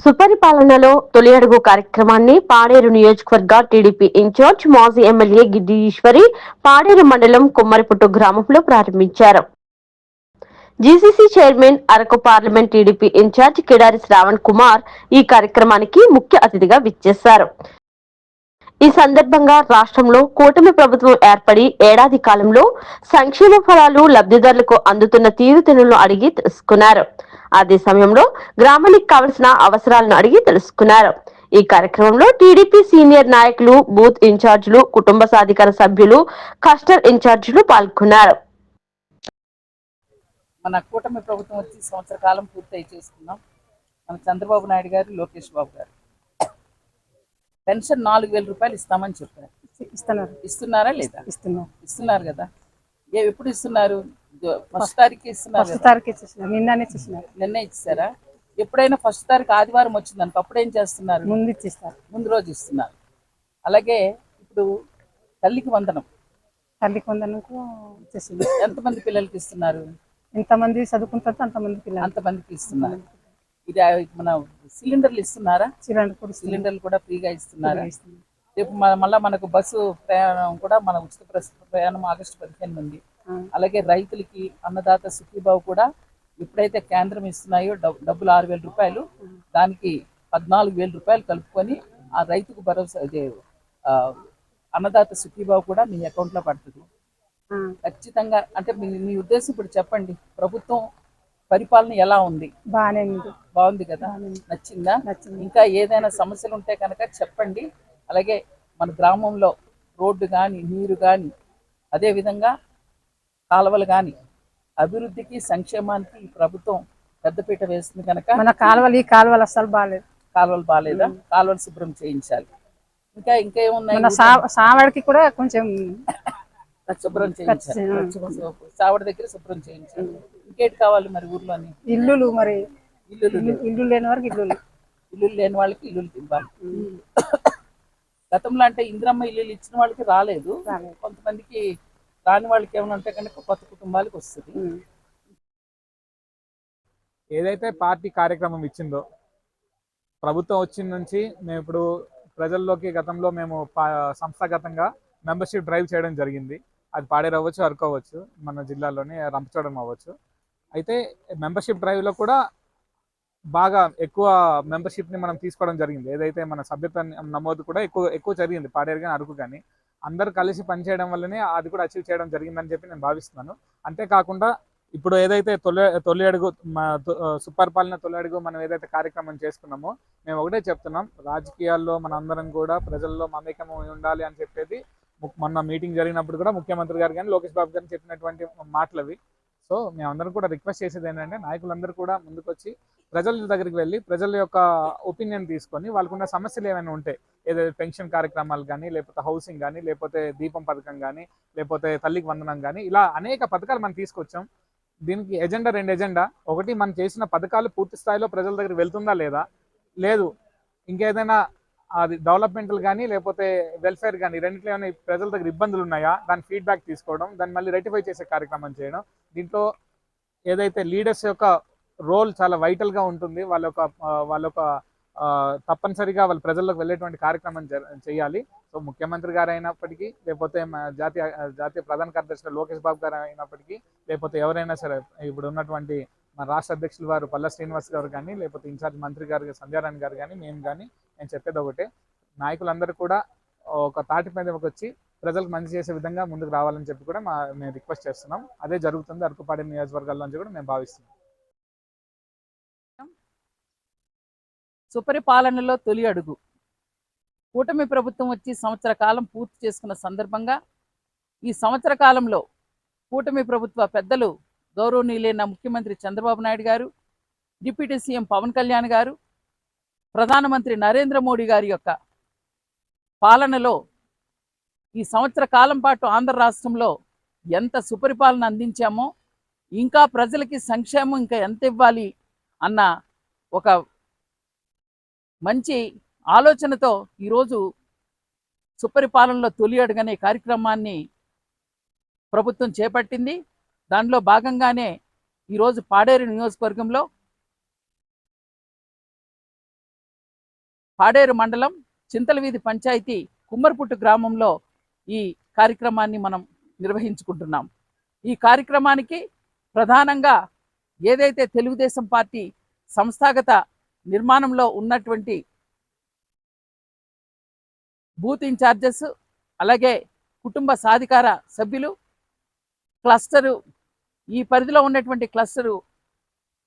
సుపరిపాలనలో తొలి అడుగు కార్యక్రమాన్ని పాడేరు నియోజకవర్గ టీడీపీ ఇన్ఛార్జ్ మాజీ ఎమ్మెల్యే గిడ్డి ఈశ్వరి పాడేరు మండలం కుమ్మరిపుట్టు గ్రామంలో ప్రారంభించారు. GCC chairman Araku parliament TDP incharge Kidari Sravan Kumar ఈ కార్యక్రమానికి ముఖ్య అతిథిగా విచ్చేశారు. ఈ సందర్భంగా రాష్ట్రంలో కూటమి ప్రభుత్వం ఏర్పడి ఏడాది కాలంలో సంక్షేమ ఫలాలు లబ్ధిదారులకు అందుతున్న తీరుతెన్నులను అడిగి తెలుసుకున్నారు. అదే సమయంలో గ్రామానికి కావలసిన అవసరాలను అడిగి తెలుసుకున్నారు. ఈ కార్యక్రమంలో టీడీపీ సీనియర్ నాయకులు బూత్ ఇన్ఛార్జీలు కుటుంబ సాధికార సభ్యులు కస్టర్ ఇన్ఛార్జీలు పాల్గొన్నారు. మన కూటమి ప్రభుత్వం వచ్చి సంవత్సర కాలం పూర్తయి చేసుకున్నాం మన చంద్రబాబు నాయుడు గారు లోకేష్ బాబు గారు. పెన్షన్ నాలుగు వేల రూపాయలు ఇస్తామని చెప్పారు. ఇస్తున్నారు. ఇస్తున్నారా లేదా? ఇస్తున్నారు. ఇస్తున్నారు కదా. ఏ ఎప్పుడు ఇస్తున్నారు? ఫస్ట్ తారీఖు ఇస్తున్నారు ఫస్ట్? తారీఖు ఇచ్చేసినారు నిన్ననే ఇచ్చేసినారు నిన్నే ఇచ్చారా ఎప్పుడైనా ఫస్ట్ తారీఖు ఆదివారం వచ్చిందనుకో అప్పుడు ఏం చేస్తున్నారు? ముందు ఇచ్చేస్తారు. ముందు రోజు ఇస్తున్నారు. అలాగే ఇప్పుడు తల్లికి వందనం. తల్లి కొందనకు ఇచ్చేసింది ఎంతమంది పిల్లలకి ఇస్తున్నారు? ఎంతమంది చదువుకుంటారో అంతమంది పిల్లలు అంతమందికి ఇస్తున్నారు ఇది మన సిలిండర్లు ఇస్తున్నారా చిరండి కూడా. సిలిండర్లు కూడా ఫ్రీగా ఇస్తున్నారా. రేపు మళ్ళా మనకు బస్సు ప్రయాణం కూడా మన ఉచిత ప్రయాణం ఆగస్టు పదిహేను నుండి. అలాగే రైతులకి అన్నదాత సుఖీబాబు కూడా ఎప్పుడైతే కేంద్రం ఇస్తున్నాయో డబ్- డబ్బులు ఆరు వేల రూపాయలు దానికి పద్నాలుగు వేల రూపాయలు కలుపుకొని ఆ రైతుకు భరోసా అన్నదాత సుఖీబాబు కూడా మీ అకౌంట్లో పడుతుంది. ఖచ్చితంగా అంటే మీ మీ ఉద్దేశం ఇప్పుడు చెప్పండి. ప్రభుత్వం పరిపాలన ఎలా ఉంది? బాగానే ఉంది. బాగుంది కదా? నచ్చిందా? నచ్చింది. ఇంకా ఏదైనా సమస్యలు ఉంటే కనుక చెప్పండి. అలాగే మన గ్రామంలో రోడ్డు కానీ నీరు కానీ అదేవిధంగా కాలువలు కానీ అభివృద్ధికి సంక్షేమానికి ఈ ప్రభుత్వం పెద్దపీట వేస్తుంది కనుక మన కాలువలు ఈ కాలువలు అస్సలు బాగాలేదు కాలువలు బాగాలేదా? కాలువలు శుభ్రం చేయించాలి. ఇంకా ఇంకా ఏమున్నాయి సావాడికి కూడా కొంచెం శుభ్రం సావడి దగ్గర శుభ్రం చేయించాలి ఇంకేటి కావాలి మరి ఊర్లోని ఇల్లులు మరి. ఇల్లులు. ఇల్లు- ఇల్లు లేని వరకు ఇల్లులు. ఇల్లు లేని వాళ్ళకి ఇల్లులు ఇవ్వాలి. గతంలో అంటే ఇందిరమ్మ ఇల్లులు ఇచ్చిన వాళ్ళకి రాలేదు. కొంతమందికి రాని వాళ్ళకి ఏమైనా ఉంటే కనుక కొత్త కుటుంబాలకు వస్తుంది. ఏదైతే పార్టీ కార్యక్రమం ఇచ్చిందో ప్రభుత్వం వచ్చిన నుంచి మేము ఇప్పుడు ప్రజల్లోకి గతంలో మేము సంస్థాగతంగా మెంబర్షిప్ డ్రైవ్ చేయడం జరిగింది. అది పాడేరు అవ్వచ్చు అరకు అవ్వచ్చు మన జిల్లాలోని రంపచోడం అవ్వచ్చు. అయితే మెంబర్షిప్ డ్రైవ్లో కూడా బాగా ఎక్కువ మెంబర్షిప్ని మనం తీసుకోవడం జరిగింది. ఏదైతే మన సభ్యత నమోదు కూడా ఎక్కువ ఎక్కువ జరిగింది పాడేరు కానీ అరకు కానీ. అందరూ కలిసి పనిచేయడం వల్లనే అది కూడా అచీవ్ చేయడం జరిగిందని చెప్పి నేను భావిస్తున్నాను. అంతేకాకుండా ఇప్పుడు ఏదైతే తొలి తొలి అడుగు తొ- సుపరిపాలన తొలి అడుగు మనం ఏదైతే కార్యక్రమం చేసుకున్నామో మేము ఒకటే చెప్తున్నాం. రాజకీయాల్లో మన అందరం కూడా ప్రజల్లో మమేకం ఉండాలి అని చెప్పేది మొన్న మీటింగ్ జరిగినప్పుడు కూడా ముఖ్యమంత్రి గారు కానీ లోకేష్ బాబు గారు చెప్పినటువంటి మాటలు అవి సో మేమందరం కూడా రిక్వెస్ట్ చేసేది ఏంటంటే నాయకులందరూ కూడా ముందుకొచ్చి ప్రజల దగ్గరికి వెళ్ళి ప్రజల యొక్క ఒపీనియన్ తీసుకొని వాళ్ళకున్న సమస్యలు ఏమైనా ఉంటాయి ఏదైతే పెన్షన్ కార్యక్రమాలు కానీ లేకపోతే హౌసింగ్ కానీ లేకపోతే దీపం పథకం కానీ లేకపోతే తల్లికి వందనం కానీ ఇలా అనేక పథకాలు మనం తీసుకొచ్చాం. దీనికి ఎజెండా రెండు ఎజెండా. ఒకటి మనం చేసిన పథకాలు పూర్తి స్థాయిలో ప్రజల దగ్గర వెళ్తుందా లేదా? లేదు. ఇంకేదైనా అది డెవలప్మెంట్లు కానీ లేకపోతే వెల్ఫేర్ కానీ రెండింటిలో ఏమైనా ప్రజల దగ్గర ఇబ్బందులు ఉన్నాయా? దాని ఫీడ్బ్యాక్ తీసుకోవడం దాన్ని మళ్ళీ రెటిఫై చేసే కార్యక్రమం చేయడం దీంట్లో ఏదైతే లీడర్స్ యొక్క రోల్ చాలా వైటల్గా ఉంటుంది వాళ్ళ యొక్క వాళ్ళ యొక్క తప్పనిసరిగా వాళ్ళ ప్రజల్లోకి వెళ్ళేటువంటి కార్యక్రమం చేయాలి. సో ముఖ్యమంత్రి గారు అయినప్పటికీ లేకపోతే మా జాతీయ జాతీయ ప్రధాన కార్యదర్శి లోకేష్ బాబు గారు అయినప్పటికీ లేకపోతే ఎవరైనా సరే ఇప్పుడు ఉన్నటువంటి మన రాష్ట్ర అధ్యక్షులు వారు పల్ల శ్రీనివాస్ గారు కానీ లేకపోతే ఇన్ఛార్జ్ మంత్రి గారు సంధ్యారాణి గారు కానీ మేము కానీ నేను చెప్పేది ఒకటే. నాయకులందరూ కూడా ఒక తాటి మీద వచ్చి ప్రజలకు మంచి చేసే విధంగా ముందుకు రావాలని చెప్పి కూడా మా మేము రిక్వెస్ట్ చేస్తున్నాం. అదే జరుగుతుంది అరకుపాడి నియోజకవర్గాల నుంచి కూడా మేము భావిస్తున్నాం. సుపరిపాలనలో తొలి అడుగు. కూటమి ప్రభుత్వం వచ్చి సంవత్సర కాలం పూర్తి చేసుకున్న సందర్భంగా ఈ సంవత్సర కాలంలో కూటమి ప్రభుత్వ పెద్దలు గౌరవనీయులైన ముఖ్యమంత్రి చంద్రబాబు నాయుడు గారు డిప్యూటీ సీఎం పవన్ కళ్యాణ్ గారు ప్రధానమంత్రి నరేంద్ర మోడీ గారి యొక్క పాలనలో ఈ సంవత్సర కాలం పాటు ఆంధ్ర రాష్ట్రంలో ఎంత సుపరిపాలన అందించామో ఇంకా ప్రజలకి సంక్షేమం ఇంకా ఎంత ఇవ్వాలి అన్న ఒక మంచి ఆలోచనతో ఈరోజు సుపరిపాలనలో తొలి అడుగనే కార్యక్రమాన్ని ప్రభుత్వం చేపట్టింది. దానిలో భాగంగానే ఈరోజు పాడేరు నియోజకవర్గంలో పాడేరు మండలం చింతలవీధి పంచాయతీ కుమ్మరిపుట్టు గ్రామంలో ఈ కార్యక్రమాన్ని మనం నిర్వహించుకుంటున్నాం. ఈ కార్యక్రమానికి ప్రధానంగా ఏదైతే తెలుగుదేశం పార్టీ సంస్థాగత నిర్మాణంలో ఉన్నటువంటి బూత్ ఇన్ఛార్జెస్ అలాగే కుటుంబ సాధికార సభ్యులు క్లస్టరు ఈ పరిధిలో ఉన్నటువంటి క్లస్టరు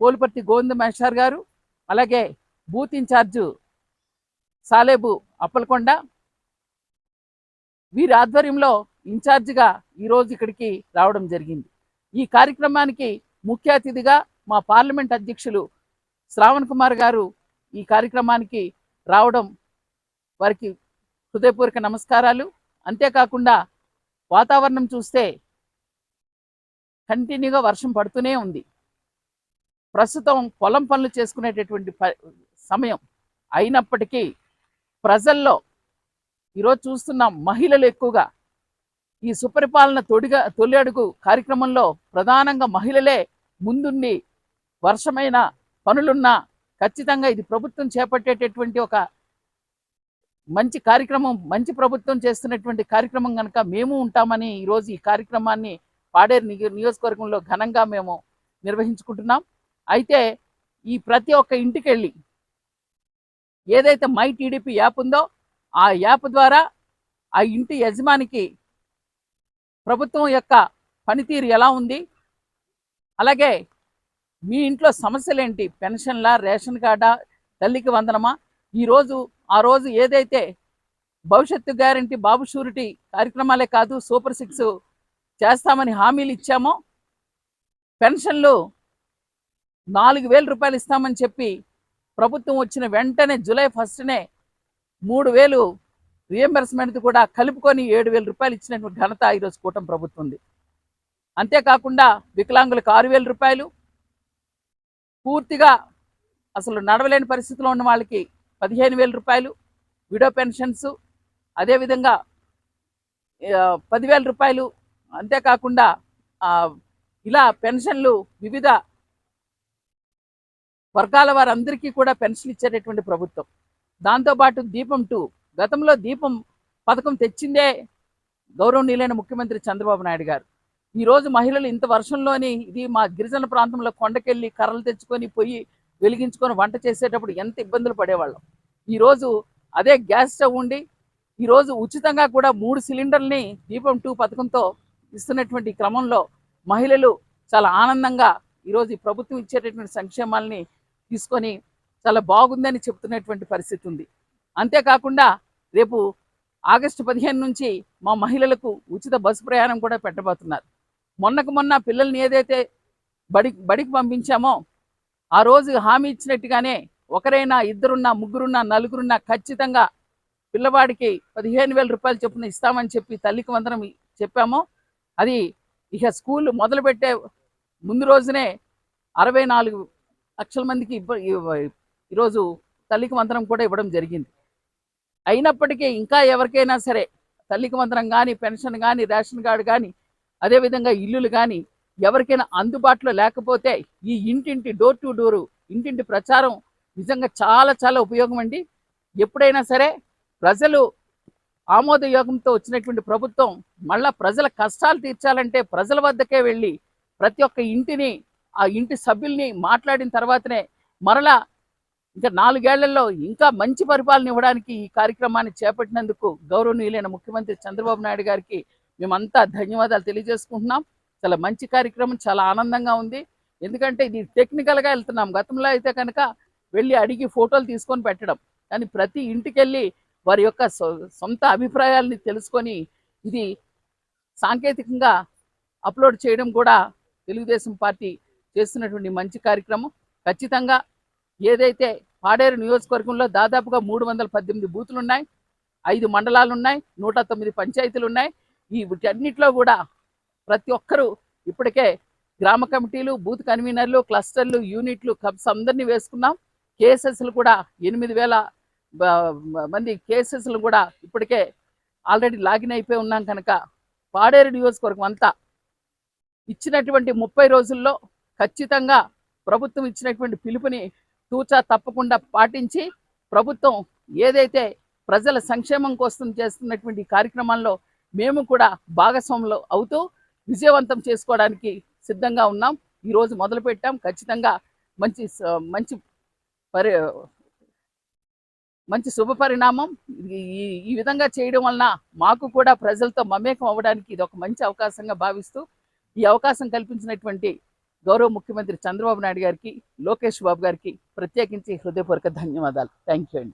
పోలుపర్తి గోవింద మహేశ్వర్ గారు అలాగే బూత్ ఇన్ఛార్జు సాలేబు అప్పలకొండ. వీరి ఆధ్వర్యంలో ఇన్ఛార్జిగా ఈరోజు ఇక్కడికి రావడం జరిగింది. ఈ కార్యక్రమానికి ముఖ్య అతిథిగా మా పార్లమెంట్ అధ్యక్షులు శ్రావణ్ కుమార్ గారు ఈ కార్యక్రమానికి రావడం వారికి హృదయపూర్వక నమస్కారాలు. అంతేకాకుండా వాతావరణం చూస్తే కంటిన్యూగా వర్షం పడుతూనే ఉంది. ప్రస్తుతం పొలం పనులు చేసుకునేటటువంటి సమయం అయినప్పటికీ ప్రజల్లో ఈరోజు చూస్తున్న మహిళలు ఎక్కువగా ఈ సుపరిపాలన తొడిగా తొలి అడుగు కార్యక్రమంలో ప్రధానంగా మహిళలే ముందుండి వర్షమైన పనులున్నా ఖచ్చితంగా ఇది ప్రభుత్వం చేపట్టేటటువంటి ఒక మంచి కార్యక్రమం మంచి ప్రభుత్వం చేస్తున్నటువంటి కార్యక్రమం కనుక మేము ఉంటామని ఈరోజు ఈ కార్యక్రమాన్ని పాడేరు నియోజకవర్గంలో ఘనంగా మేము నిర్వహించుకుంటున్నాం. అయితే ఈ ప్రతి ఒక్క ఇంటికి వెళ్ళి ఏదైతే మై టీడీపీ యాప్ ఉందో ఆ యాప్ ద్వారా ఆ ఇంటి యజమానికి ప్రభుత్వం యొక్క పనితీరు ఎలా ఉంది? అలాగే మీ ఇంట్లో సమస్యలేంటి? పెన్షన్లా రేషన్ కార్డా తల్లికి వందనమా? ఈరోజు ఆ రోజు ఏదైతే భవిష్యత్తు గ్యారంటీ బాబు షూరిటీ కార్యక్రమాలే కాదు సూపర్ సిక్స్ చేస్తామని హామీలు ఇచ్చామో పెన్షన్లు నాలుగు వేల రూపాయలు ఇస్తామని చెప్పి ప్రభుత్వం వచ్చిన వెంటనే జూలై ఫస్ట్నే మూడు వేలు రియంబర్స్మెంట్ కూడా కలుపుకొని ఏడు వేల రూపాయలు ఇచ్చినటువంటి ఘనత ఈరోజు కూటమి ప్రభుత్వంది. అంతేకాకుండా వికలాంగులకు ఆరు వేల రూపాయలు పూర్తిగా అసలు నడవలేని పరిస్థితిలో ఉన్న వాళ్ళకి పదిహేను వేల రూపాయలు విడో పెన్షన్స్ అదేవిధంగా పదివేల రూపాయలు అంతేకాకుండా ఇలా పెన్షన్లు వివిధ వర్గాల వారందరికీ కూడా పెన్షన్ ఇచ్చేటటువంటి ప్రభుత్వం. దాంతోపాటు దీపం టూ గతంలో దీపం పథకం తెచ్చిందే గౌరవనీయులైన ముఖ్యమంత్రి చంద్రబాబు నాయుడు గారు. ఈ రోజు మహిళలు ఇంత వర్షంలోని ఇది మా గిరిజన ప్రాంతంలో కొండకెళ్ళి కర్రలు తెచ్చుకొని పొయ్యి వెలిగించుకొని వంట చేసేటప్పుడు ఎంత ఇబ్బందులు పడేవాళ్ళం. ఈరోజు అదే గ్యాస్ స్టవ్ ఉండి ఈరోజు ఉచితంగా కూడా మూడు సిలిండర్ని దీపం టూ పథకంతో ఇస్తున్నటువంటి క్రమంలో మహిళలు చాలా ఆనందంగా ఈరోజు ఈ ప్రభుత్వం ఇచ్చేటటువంటి సంక్షేమాలని తీసుకొని చాలా బాగుందని చెప్తున్నటువంటి పరిస్థితి ఉంది. అంతేకాకుండా రేపు ఆగస్టు పదిహేను నుంచి మా మహిళలకు ఉచిత బస్సు ప్రయాణం కూడా పెట్టబోతున్నారు. మొన్నకు మొన్న పిల్లల్ని ఏదైతే బడి బడికి పంపించామో ఆ రోజు హామీ ఇచ్చినట్టుగానే ఒకరైనా ఇద్దరున్నా ముగ్గురున్నా నలుగురున్నా ఖచ్చితంగా పిల్లవాడికి పదిహేను వేల రూపాయలు చొప్పున ఇస్తామని చెప్పి తల్లికి వందనం చెప్పామో అది ఇక స్కూల్ మొదలుపెట్టే ముందు రోజునే అరవై నాలుగు లక్షల మందికి ఈరోజు తల్లికి వందనం కూడా ఇవ్వడం జరిగింది. అయినప్పటికీ ఇంకా ఎవరికైనా సరే తల్లికి వందనం కానీ పెన్షన్ కానీ రేషన్ కార్డు కానీ అదేవిధంగా ఇల్లులు కానీ ఎవరికైనా అందుబాటులో లేకపోతే ఈ ఇంటింటి డోర్ టు డోరు ఇంటింటి ప్రచారం నిజంగా చాలా చాలా ఉపయోగం అండి. ఎప్పుడైనా సరే ప్రజలు ఆమోదయోగంతో వచ్చినటువంటి ప్రభుత్వం మళ్ళా ప్రజల కష్టాలు తీర్చాలంటే ప్రజల వద్దకే వెళ్ళి ప్రతి ఒక్క ఇంటిని ఆ ఇంటి సభ్యుల్ని మాట్లాడిన తర్వాతనే మరలా ఇంకా నాలుగేళ్ళలో ఇంకా మంచి పరిపాలన ఇవ్వడానికి ఈ కార్యక్రమాన్ని చేపట్టినందుకు గౌరవనీయులైన ముఖ్యమంత్రి చంద్రబాబు నాయుడు గారికి మేమంతా ధన్యవాదాలు తెలియజేసుకుంటున్నాం. చాలా మంచి కార్యక్రమం చాలా ఆనందంగా ఉంది. ఎందుకంటే ఇది టెక్నికల్గా వెళ్తున్నాం. గతంలో అయితే కనుక వెళ్ళి అడిగి ఫోటోలు తీసుకొని పెట్టడం. కానీ ప్రతి ఇంటికి వెళ్ళి వారి యొక్క సొ- సొంత అభిప్రాయాల్ని తెలుసుకొని ఇది సాంకేతికంగా అప్లోడ్ చేయడం కూడా తెలుగుదేశం పార్టీ చేస్తున్నటువంటి మంచి కార్యక్రమం. ఖచ్చితంగా ఏదైతే పాడేరు నియోజకవర్గంలో దాదాపుగా మూడు వందల పద్దెనిమిది బూతులు ఉన్నాయి ఐదు మండలాలు ఉన్నాయి నూట తొమ్మిది పంచాయతీలు ఉన్నాయి ఈ వీటన్నిటిలో కూడా ప్రతి ఒక్కరూ ఇప్పటికే గ్రామ కమిటీలు బూత్ కన్వీనర్లు క్లస్టర్లు యూనిట్లు కబ్స్ అందరినీ వేసుకున్నాం. కేసెస్లు కూడా ఎనిమిది వేల మంది కేసెస్లు కూడా ఇప్పటికే ఆల్రెడీ లాగిన్ అయిపోయి ఉన్నాం కనుక పాడేరు నియోజకవర్గం అంతా ఇచ్చినటువంటి ముప్పై రోజుల్లో ఖచ్చితంగా ప్రభుత్వం ఇచ్చినటువంటి పిలుపుని తూచా తప్పకుండా పాటించి ప్రభుత్వం ఏదైతే ప్రజల సంక్షేమం కోసం చేస్తున్నటువంటి కార్యక్రమాల్లో మేము కూడా భాగస్వాములు అవుతూ విజయవంతం చేసుకోవడానికి సిద్ధంగా ఉన్నాం. ఈరోజు మొదలుపెట్టాం. ఖచ్చితంగా మంచి మంచి పరి మంచి శుభ పరిణామం. ఈ- ఈ- విధంగా చేయడం వలన మాకు కూడా ప్రజలతో మమేకం అవ్వడానికి ఇది ఒక మంచి అవకాశంగా భావిస్తూ ఈ అవకాశం కల్పించినటువంటి గౌరవ ముఖ్యమంత్రి చంద్రబాబు నాయుడు గారికి లోకేష్ బాబు గారికి ప్రత్యేకించి హృదయపూర్వక ధన్యవాదాలు. థ్యాంక్ యూ అండి.